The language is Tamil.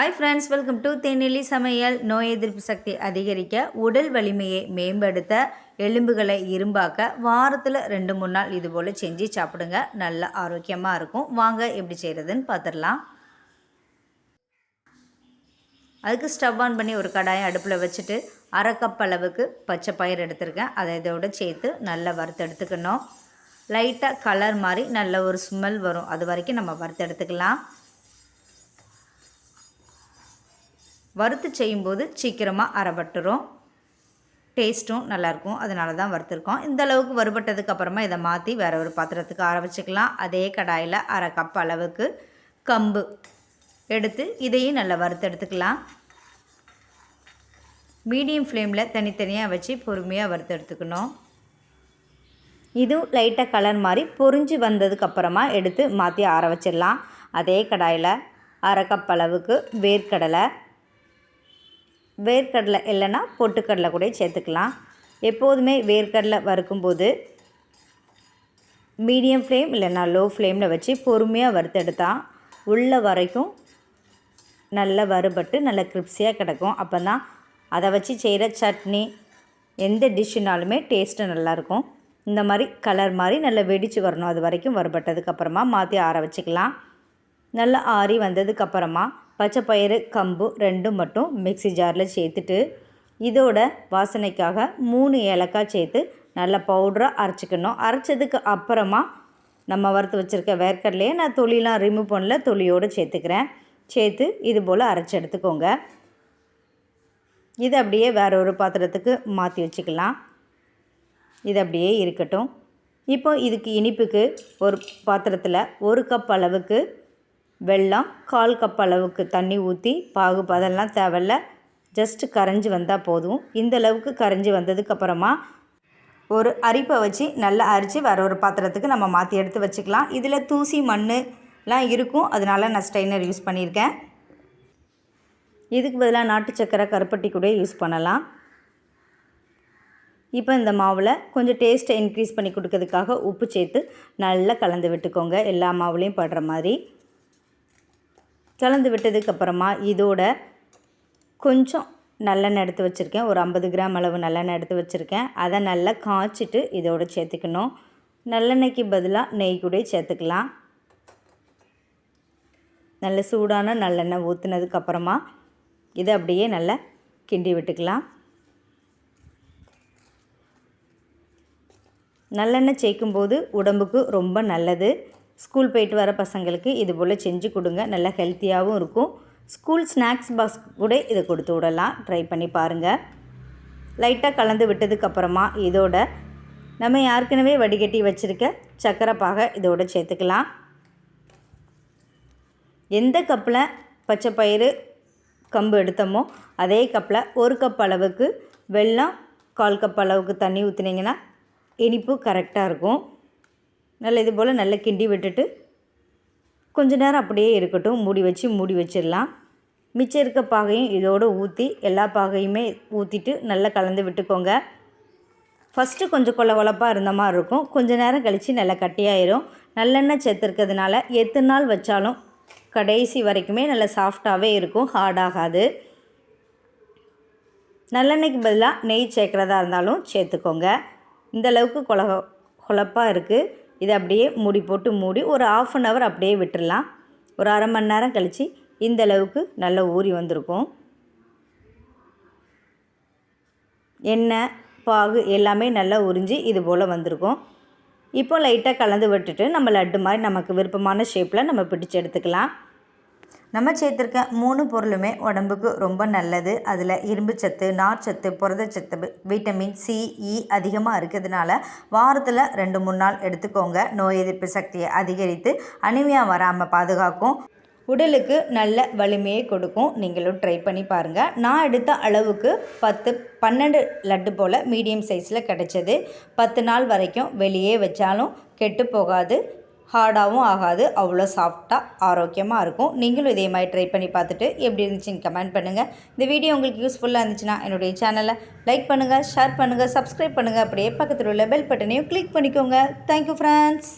ஹாய் ஃப்ரெண்ட்ஸ் வெல்கம் டு தேனிலி சமையல் நோய் எதிர்ப்பு சக்தி அதிகரிக்க உடல் வலிமையை மேம்படுத்த எலும்புகளை இரும்பாக்க வாரத்தில் ரெண்டு மூணு நாள் இது போல் செஞ்சு சாப்பிடுங்க. நல்ல ஆரோக்கியமாக இருக்கும். வாங்க எப்படி செய்கிறதுன்னு பார்த்துடலாம் அதுக்கு ஸ்டவ் ஆன் பண்ணி ஒரு கடாயை அடுப்பில் வச்சுட்டு அரை கப் அளவுக்கு பச்சை பயிர் எடுத்திருக்கேன். அதை இதோட சேர்த்து நல்லா வறுத்து எடுத்துக்கணும். லைட்டாக கலர் மாதிரி நல்ல ஒரு ஸ்மெல் வரும். அது வரைக்கும் நம்ம வறுத்து எடுத்துக்கலாம். வறுத்து செய்யும்போது சீக்கிரமாக அரைபட்டுரும் டேஸ்ட்டும் நல்லாயிருக்கும். அதனால தான் வறுத்துருக்கோம். இந்த அளவுக்கு வறுபட்டதுக்கு அப்புறமா இதை மாற்றி வேறு ஒரு பாத்திரத்துக்கு ஆற வச்சுக்கலாம். அதே கடாயில் அரை கப் அளவுக்கு கம்பு எடுத்து இதையும் நல்லா வறுத்து எடுத்துக்கலாம். மீடியம் ஃப்ளேமில் தனித்தனியாக வச்சு பொறுமையாக வறுத்து எடுத்துக்கணும். இதுவும் லைட்டாக கலர் மாதிரி பொறிஞ்சு வந்ததுக்கப்புறமா எடுத்து மாற்றி ஆற வச்சிடலாம். அதே கடாயில் அரை கப் அளவுக்கு வேர்க்கடலை வேர்க்கடலை இல்லைன்னா பொட்டுக்கடலை கூட சேர்த்துக்கலாம். எப்போதுமே வேர்க்கடலை வறுக்கும்போது மீடியம் ஃப்ளேம் இல்லைன்னா லோ ஃப்ளேமில் வச்சு பொறுமையாக வறுத்தெடுத்தா உள்ள வரைக்கும் நல்லா வறுபட்டு நல்லா கிரிப்ஸியாக கிடக்கும். அப்போ தான் அதை வச்சு செய்கிற சட்னி எந்த டிஷ்ஷுனாலுமே டேஸ்ட்டு நல்லாயிருக்கும். இந்த மாதிரி கலர் மாதிரி நல்லா வெடித்து வரணும். அது வரைக்கும் வறுபட்டதுக்கப்புறமா மாற்றி ஆற வச்சுக்கலாம். நல்லா ஆறி வந்ததுக்கப்புறமா பச்சை பயிறு கம்பு ரெண்டும் மட்டும் மிக்சி ஜாரில் சேர்த்துட்டு இதோட வாசனைக்காக மூணு ஏலக்காய் சேர்த்து நல்லா பவுடராக அரைச்சிக்கணும். அரைச்சதுக்கு அப்புறமா நம்ம வறுத்து வச்சுருக்க வேர்க்கடலையே நான் தொலிலாம் ரிமூவ் பண்ணல தொலியோடு சேர்த்துக்கிறேன். சேர்த்து இது போல் அரைச்சி எடுத்துக்கோங்க. இது அப்படியே வேற ஒரு பாத்திரத்துக்கு மாற்றி வச்சுக்கலாம். இது அப்படியே இருக்கட்டும். இப்போ இதுக்கு இனிப்புக்கு ஒரு பாத்திரத்தில் ஒரு கப் அளவுக்கு வெல்லம் கால் கப் அளவுக்கு தண்ணி ஊற்றி பாகு பதெல்லாம் தேவையில்ல. ஜஸ்ட்டு கரைஞ்சி வந்தால் போதும். இந்த அளவுக்கு கரைஞ்சி வந்ததுக்கப்புறமா ஒரு அரிப்பை வச்சு நல்லா அரித்து வேறு ஒரு பாத்திரத்துக்கு நம்ம மாற்றி எடுத்து வச்சுக்கலாம். இதில் தூசி மண்ணுலாம் இருக்கும். அதனால் நான் ஸ்ட்ரைனர் யூஸ் பண்ணியிருக்கேன். இதுக்கு பதிலாக நாட்டு சக்கரை கருப்பட்டி கூட யூஸ் பண்ணலாம். இப்போ இந்த மாவில் கொஞ்சம் டேஸ்ட்டை இன்க்ரீஸ் பண்ணி கொடுக்கறதுக்காக உப்பு சேர்த்து நல்லா கலந்து விட்டுக்கோங்க. எல்லா மாவுலேயும் படுற மாதிரி. கலந்து விட்டதுக்கப்புறமா இதோட கொஞ்சம் நல்லெண்ணெய் எடுத்து வச்சுருக்கேன். ஒரு ஐம்பது கிராம் அளவு நல்லெண்ணெய் எடுத்து வச்சுருக்கேன். அதை நல்லா காய்ச்சிட்டு இதோட சேர்த்துக்கணும். நல்லெண்ணெய்க்கு பதிலாக நெய் கூட சேர்த்துக்கலாம். நல்ல சூடான நல்லெண்ணெய் ஊற்றுனதுக்கப்புறமா இதை அப்படியே நல்லா கிண்டி விட்டுக்கலாம். நல்லெண்ணெய் சேர்க்கும்போது உடம்புக்கு ரொம்ப நல்லது. ஸ்கூல் போயிட்டு வர பசங்களுக்கு இது போல் செஞ்சு கொடுங்க. நல்லா ஹெல்த்தியாகவும் இருக்கும். ஸ்கூல் ஸ்நாக்ஸ் பாக்ஸ் கூட இதை கொடுத்து விடலாம். ட்ரை பண்ணி பாருங்கள் லைட்டாக கலந்து விட்டதுக்கப்புறமா இதோட நம்ம ஏற்கனவே வடிகட்டி வச்சுருக்க சக்கரை பாகை இதோட சேர்த்துக்கலாம். எந்த கப்பில் பச்சை பயிறு கம்பு எடுத்தோமோ அதே கப்பில் ஒரு கப் அளவுக்கு வெல்லம் கால் கப் அளவுக்கு தண்ணி ஊற்றுனீங்கன்னா இனிப்பு கரெக்டாக இருக்கும். நல்ல இது போல் நல்லா கிண்டி விட்டுட்டு கொஞ்ச நேரம் அப்படியே இருக்கட்டும். மூடி வச்சு மூடி வச்சிடலாம். மிச்சம் இருக்க பாகையும் இதோடு ஊற்றி எல்லா பாகையுமே ஊற்றிட்டு நல்லா கலந்து விட்டுக்கோங்க. ஃபஸ்ட்டு கொஞ்சம் கொல கொலப்பாக இருந்த மாதிரி இருக்கும். கொஞ்சம் நேரம் கழித்து நல்லா கட்டியாயிரும். நல்லெண்ணெய் சேர்த்துருக்கிறதுனால எத்தனை நாள் வச்சாலும் கடைசி வரைக்குமே நல்லா சாஃப்டாகவே இருக்கும். ஹார்டாகாது நல்லெண்ணெய்க்கு பதிலாக நெய் சேர்க்குறதா இருந்தாலும் சேர்த்துக்கோங்க. இந்த அளவுக்கு கொல குழப்பாக இருக்குது இதை அப்படியே மூடி போட்டு மூடி ஒரு ஆஃப் அன் ஹவர் அப்படியே விட்டுடலாம் ஒரு அரை மணி நேரம் கழித்து இந்த அளவுக்கு நல்லா ஊறி வந்திருக்கும். எண்ணெய் பாகு எல்லாமே நல்லா உறிஞ்சி இது போல் வந்திருக்கும். இப்போ லைட்டாக கலந்து விட்டுட்டு நம்ம லட்டு மாதிரி நமக்கு விருப்பமான ஷேப்பில் நம்ம பிடிச்சு எடுத்துக்கலாம். நம்ம சேர்த்துருக்க மூணு பொருளுமே உடம்புக்கு ரொம்ப நல்லது. அதில் இரும்பு சத்து நார்ச்சத்து புரதச்சத்து விட்டமின் சி இ அதிகமாக இருக்கிறதுனால வாரத்தில் ரெண்டு மூணு நாள் எடுத்துக்கோங்க. நோய் எதிர்ப்பு சக்தியை அதிகரித்து அனிமையாக வராமல் பாதுகாக்கும். உடலுக்கு நல்ல வலிமையை கொடுக்கும். நீங்களும் ட்ரை பண்ணி பாருங்கள் நான் எடுத்த அளவுக்கு பத்து பன்னெண்டு லட்டு போல் மீடியம் சைஸில் கிடச்சது. பத்து நாள் வரைக்கும் வெளியே வச்சாலும் கெட்டு போகாது. ஹார்டாகவும் ஆகாது அவ்வளோ சாஃப்டாக ஆரோக்கியமாக இருக்கும். நீங்களும் இதே மாதிரி ட்ரை பண்ணி பார்த்துட்டு எப்படி இருந்துச்சுன்னு கமெண்ட் பண்ணுங்கள் இந்த வீடியோ உங்களுக்கு யூஸ்ஃபுல்லாக இருந்துச்சுன்னா என்னுடைய சேனலை லைக் பண்ணுங்கள் ஷேர் பண்ணுங்கள் சப்ஸ்கிரைப் பண்ணுங்கள் அப்படியே பக்கத்தில் உள்ள பெல் பட்டனையும் கிளிக் பண்ணிக்கோங்க. Thank you friends